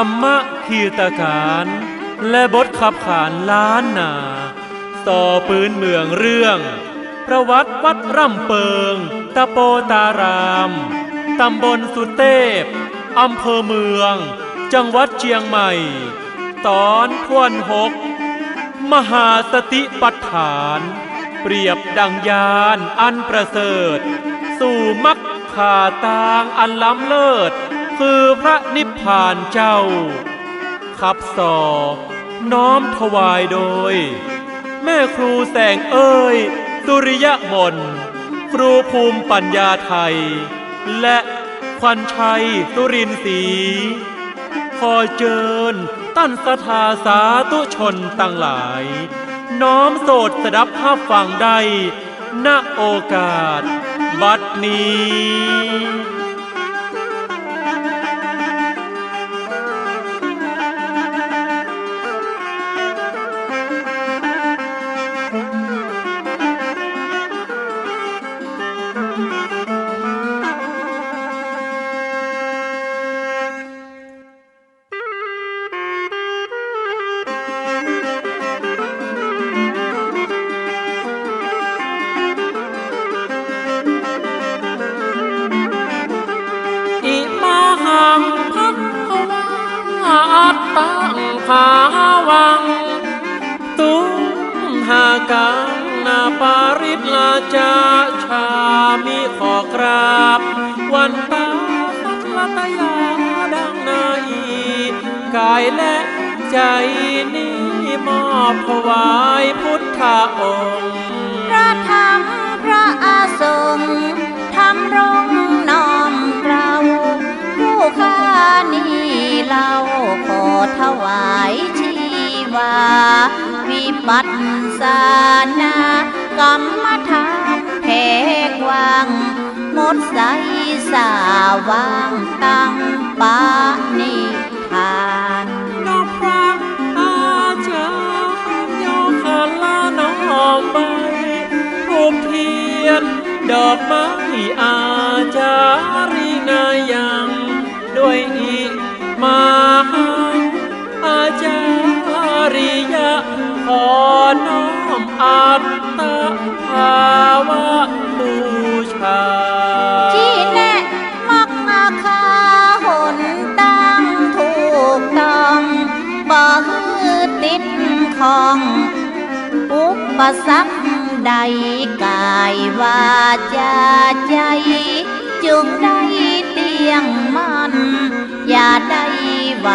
รรมะคีตการและบทขับขานล้านนาต่อปืนเมืองเรื่อง ประวัติวัดร่ำเปิง ตะโปตาราม ตำบลสุเทพอำเภอเมือง จังหวัดเชียงใหม่ ตอนทวนหก มหาสติปัฏฐาน เปรียบดังยานอันประเสริฐ สู่มักขาตางอันล้ำเลิศ คือพระนิพพานเจ้า ขับสอน้อมถวายโดย แม่ครูแสงเอ้ย สุริยะมน ครูภูมิปัญญาไทย และควันชัยสุรินทร์ศรีขอเจิญตั้นสถาสาธุชนตั้งหลาย น้อมโสดสดับภาพฟังได้ณโอกาส บัดนี้ อังภาวัง ตุ้มหากังนาปาริตลาจาชามิขอกราบ วันตาสักลตยาดังนาอีกายและใจนี้มอบถวายพุทธองค์พระธรรมพระอาสงฆ์ทำรงน้อมเกลาผู้ข้านี้ เราขอถวายชีวา วิปัสสนากรรมฐานแพกวางหมดใสสาวางตั้งปานิทานนอกพระอาจารย์โยคันละน้อมใบภูมเทียน ดอกไม้อาจารีนายังด้วยอี มาอาจาริยะขอน้อมอัตตภาวะบูชาที่แน่มักอาคาหนตั้งถูกต้องบ่ฮือติดของอุปสรรคใดกายวาจาใจจงได้เตียงมันอย่า ได้ไหว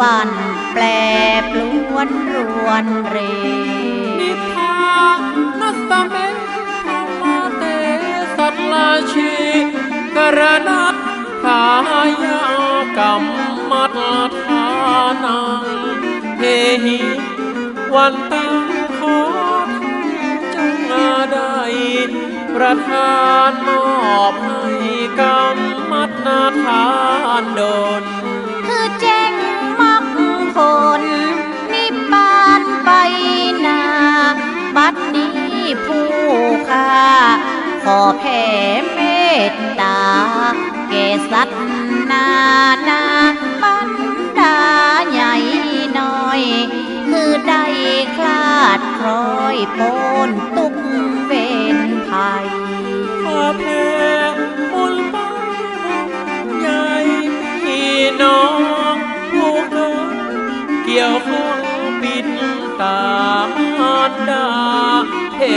วันแปรปลวนรวนเรนิพานัสสเมธรรมเตสัตลาชีกรณัตถายากรรมมัตทานังเฮหิวันตังขอจงอาได้ประทานมอบให้กรรมมัตนาทานโดลคือแจ้งมัก คนนิบานไปนาบัดนี้ผู้ค่าขอแผ่เมตตาแก่สัตว์นานาบรรดาใหญ่น้อยคือได้คลาดคล้อยโป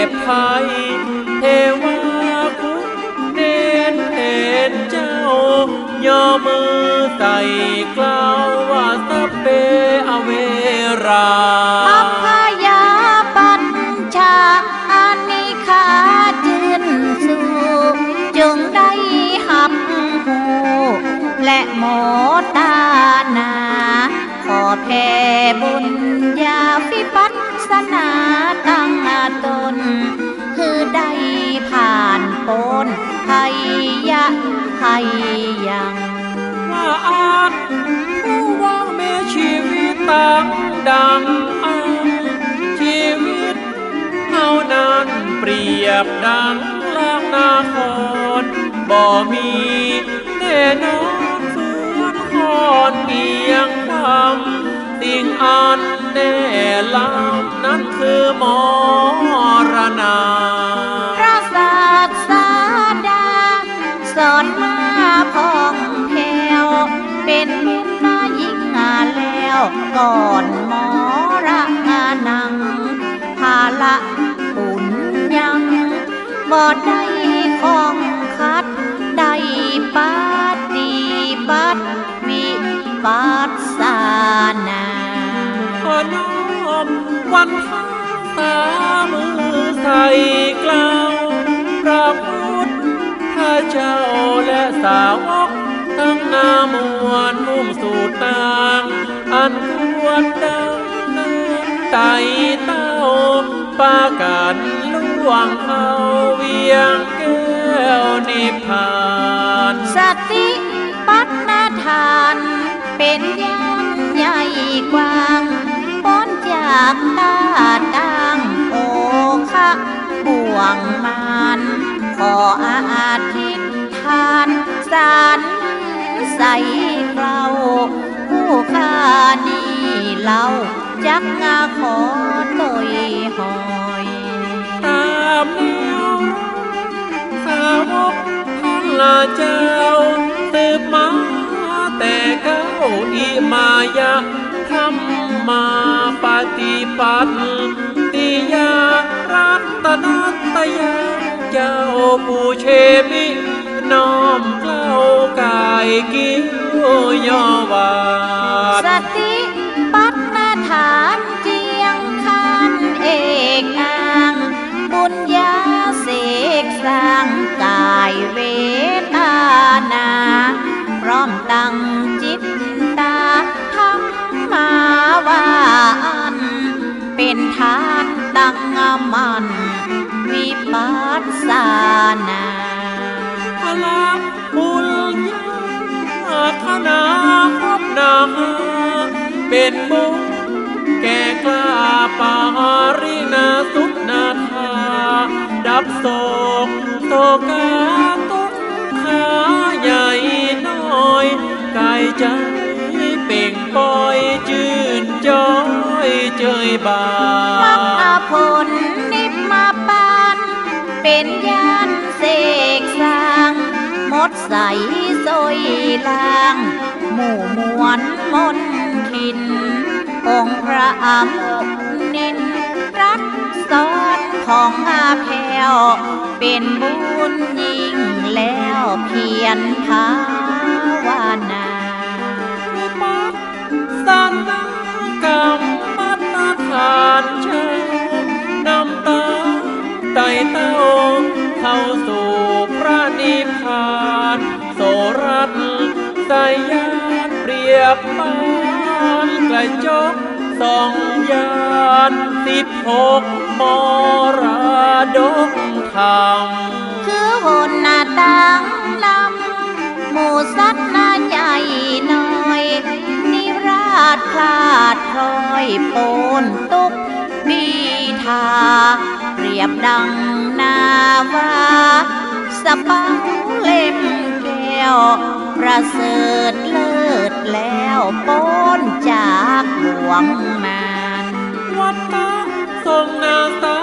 พไทยเทวาคุณเนนเห็นเจ้า ย่อมือใส่กล่าวว่าสเปอเวราอัพยาปัญชาอานิขาจืนสู่จงได้หับหูและโมตานา ขอแผ่บุญญาฟิปัสนา ตั้งตน คือได้ผ่านปนภัยยะภัยยังว่าอาจผู้ว่าแม้ชีวิตต่างดังอังชีวิตเท่านั้นเปรียบดังลางนาครบ่มีแน่นอนส่วนคอนเพียงคือ หมอรณาพระศาสดาสอนมาพองแผ้วเป็นนายิ่งาแล้วก่อนหมอระนังภาละบุญยังบ่ได้ มือใส่กล่าวพระพุทธเจ้าและสาวกทั้งนามวลมุ่งสู่ทางอันควรดังนั้นไต่เต้าปากันล่วงเข้าเวียงแก้วนิพพานสติปัฏนาทานเป็นยามใหญ่กว้าง ป้อนจากตาตังโอคะบ่ วงมานขออาทิตทานสารใสเกลาผู้ข้านี่เล่าจักงาขอต่อยหอยตามแนวสาวกพระเจ้าสืบมาแต่เก้าอิมายะธรรมมาปฏิปัติ ยารัตนัตยา เจ้าผู้เชมิน้อมเกล้ากายกิ้วยอวาสติปัฏนาฐานเจียงคันเอกนางบุญญาเสกสร้างกายเวทนา พร้อมตั้งจิต ตั้งมันวิปัสสนาพลังบุญญาคณาครบนาเป็นบุญแก่กล้าปารินาสุขนาทา ดับโศกโศกาตุกขาใหญ่น้อยกายใจเป่งปอยจื่นจอ ยเจยบามักอาผลนิพมาปาน เป็นยานเสกสร้าง มดใสโซยลาง หมู่มวลมนทิน องค์พระอมนินรักสอนของอาแพวเป็นบุญยิ่งแล้วเพียรภาวนาสันกรรมปัตทานเชิญนำตาไต่เต้าเข้าสู่พระนิพพานโสรัตสยานเปรียบปานกระจกสองยานสิบหกมรดกธรรมคือหนหน้าต่างนำหมู่สัตว์หน้าใหญ่น้อยนิราชพลาดพลอยโปนตุกบีทา เปรียบดังนาวาสปังเล่มแก้ว ประเสริฐเลิศแล้วโปนจากบ่วงมานวัดตาทรงนาตา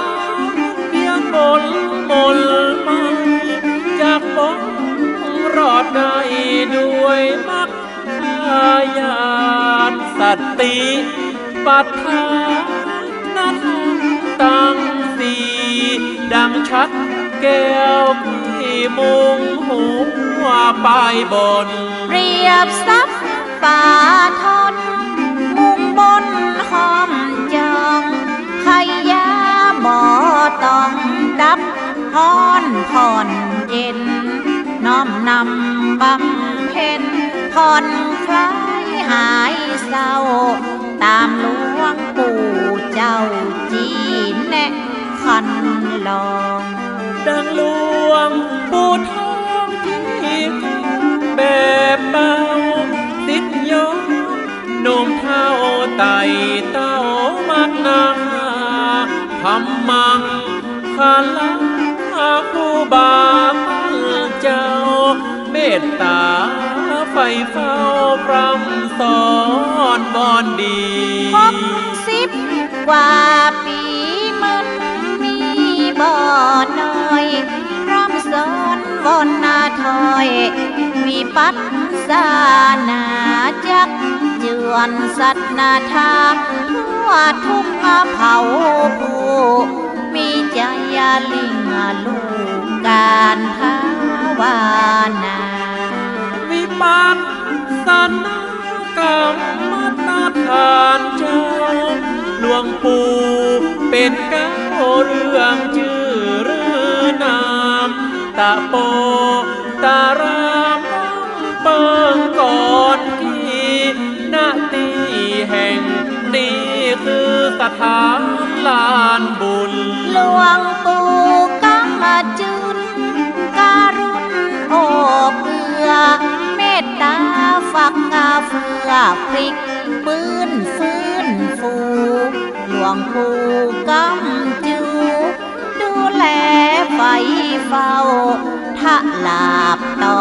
เพียงบนมนมันจากบนรอดได้ด้วยมักขา ยานสติปัฏฐานนาทางตั้งสีดังชัดแก้วที่มุงหัวปลายบน เรียบซับป่าทน มุงบนหอมจองขยาบ่อต้องดับฮ้อนผ่อนเย็น น้อมนำบำเพ็ญผ่อน ตามหลวงปู่เจ้าจีนแนะคันลองดังหลวงปู่ทองที่แบบเบาติดยกหนุ่มเท่าไต่เต้ามักนาทำมังคาลาครูบาเจ้าเมตตา เฝ้าพร่ำสอนบอนดีครบสิบกว่าปีมันมีบ่อน้อยร่ำสอนบอนนาถอย มีปัดสานาจักจวนสัตนาทาทั่วทุกอาเผาผู้มีใจลิงลูกการภาวนา วิปัสสนากรรมฐาทานเจ้าหลวงปู่เป็นเก้าเรื่องชื่อหรือนามตะโปตารามเปิงก่อนที่นาตีแห่งนี้คือสถานลานบุญ หลวงปู่กำมาจุนการุณโอบเอือ ตตาฝักกาเฟือพริกปื้นฟื้นฟู หลวงปู่กำจูดูแลไฟเฝ้าทะลาบต่อ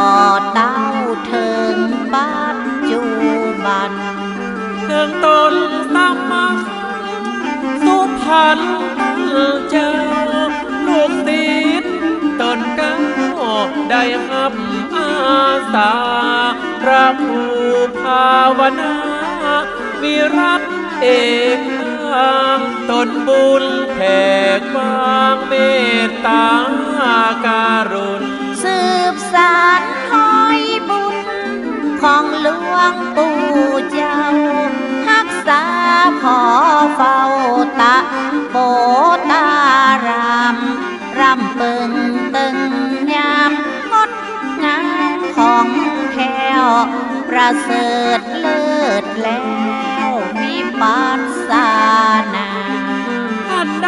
เต้าเถิงปัจจุบันเทิงตนตามมาสุพรรณเจ้า ได้หับอาสา พระภูภาวนา วิรัตเอกทางตนบุญแผ่กว้างเมตตาการุณ สืบสารห้อยบุญ ของหลวงปู่ ประเสริฐเลิศแล้ววิปัสสนาท่านใด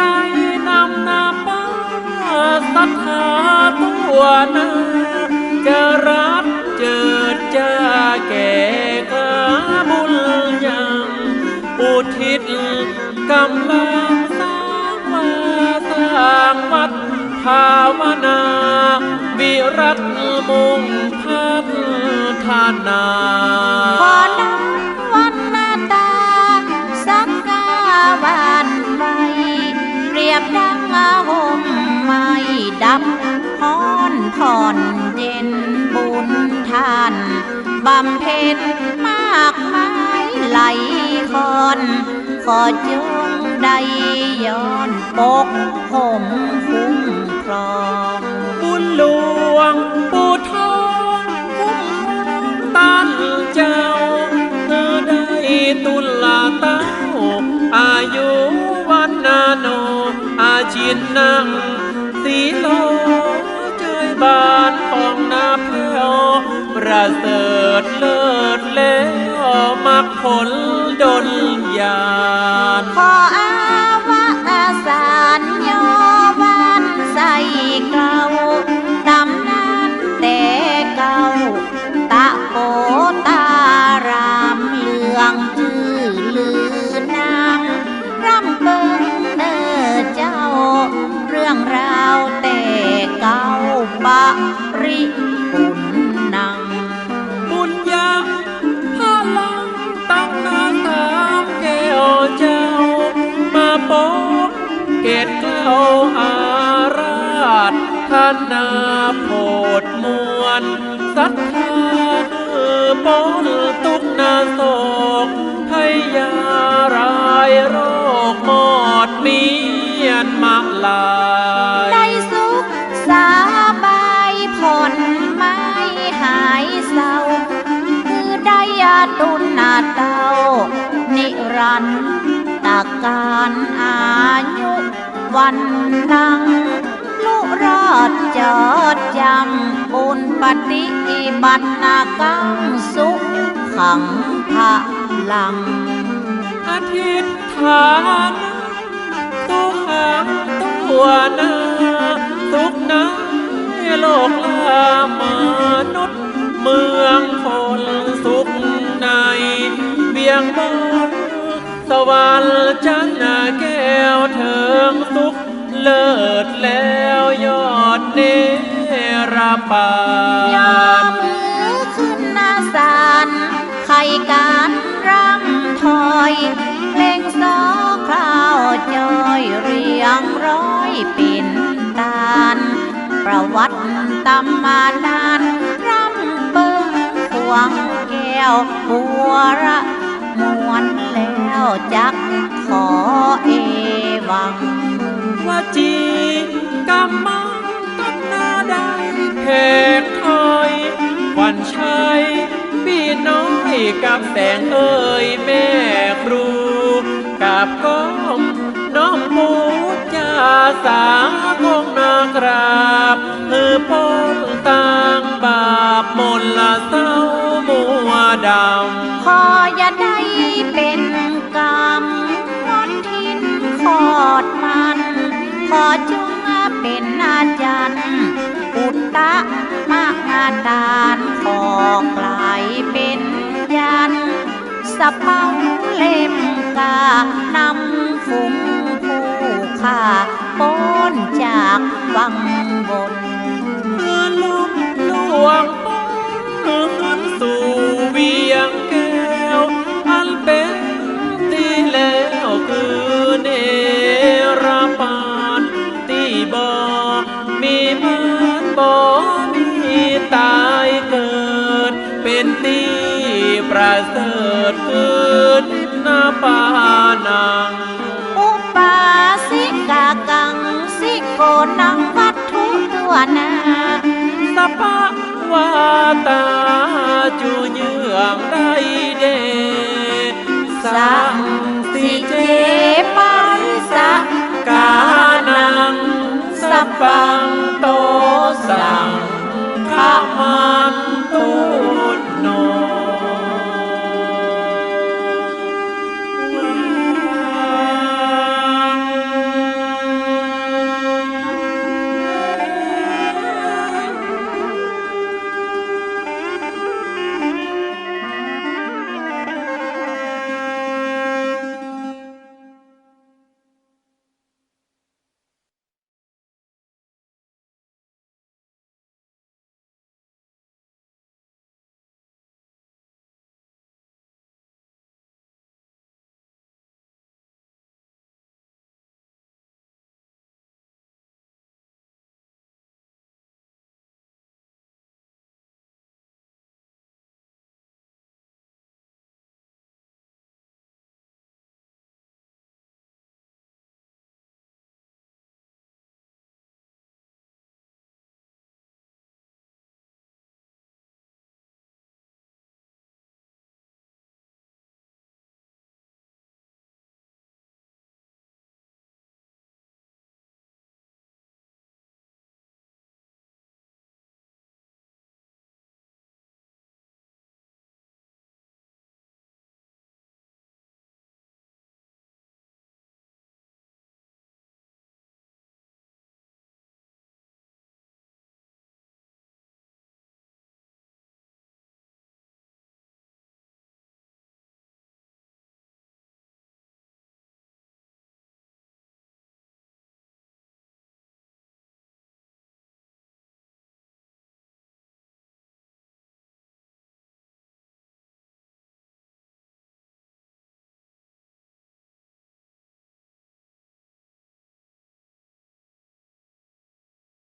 นำนาป้าศรัทธาตัวนาจะรักเจิดจ้าแก่ขาบุญยังอุทิศกำลังสร้างวาสร้างวัดภาวนา วิรัตมงพัฒนาขอน้ำวันนาตาสักกาวันไว้เรียบดังอาหมไม่ดับฮ้อนผ่อนเย็นบุญทานบำเพ็ญมากมายไหลคอนขอจงได้ย้อนปกห่มคุ้ม ชินนังสีโลเจยบานของนาเพลวประเสริฐเลิศเล้วมักผลดลยาน นาโพดมวลศรัทธาคือปนตุกนาโศกให้ยารายโรคหมดเมียนมาลายได้สุขสาบายผ่อนไม่หายเศร้า คือได้ยาตุนนาเต้านิรันตการอายุวันนัง รอดจอดจำบุญปฏิบัตินากังสุขขังพลังอธิษฐานตุหังตัวนาทุกนาโลกลามนุษย์เมืองคนสุขในเบียงบนสวรรค์จันทร์แก้วเถิงสุขเลิศแล้ว ปายอมมือขึ้นหน้าสารไข่การรำถอยเพลงสอคราวจอยเรียงร้อยปิ่นตาลประวัติตำมานานรวหัวระมวนแล้วจักขอเอวังว่าจีกำมา เพกถอยควันชัยพี่น้อยกับแสงเอ่ยแม่ครู กับก้มน้องมูจาสาคงนากราบเออพ้นต่างบาปมนละเศร้ามัวดำขออย่าได้เป็นกรรมมนทินขอดมัน ขอจงมาเป็นอาจารย์ ตตะมหาดานขอกลายเป็นยันสะเปาเล่มกานำฝูงผู้ข่าป้นจากวังบนเมื่อลุกลวงป้อนสู่เวียงแก้วอันเป็น ประเสริฐขึ้นนาปานัง อุปาสิกากังสิโกนังวัตถุตัวนาสภาวาตาจูเยืองได้เดสังสิเจปันสักกานังสปังโตสัง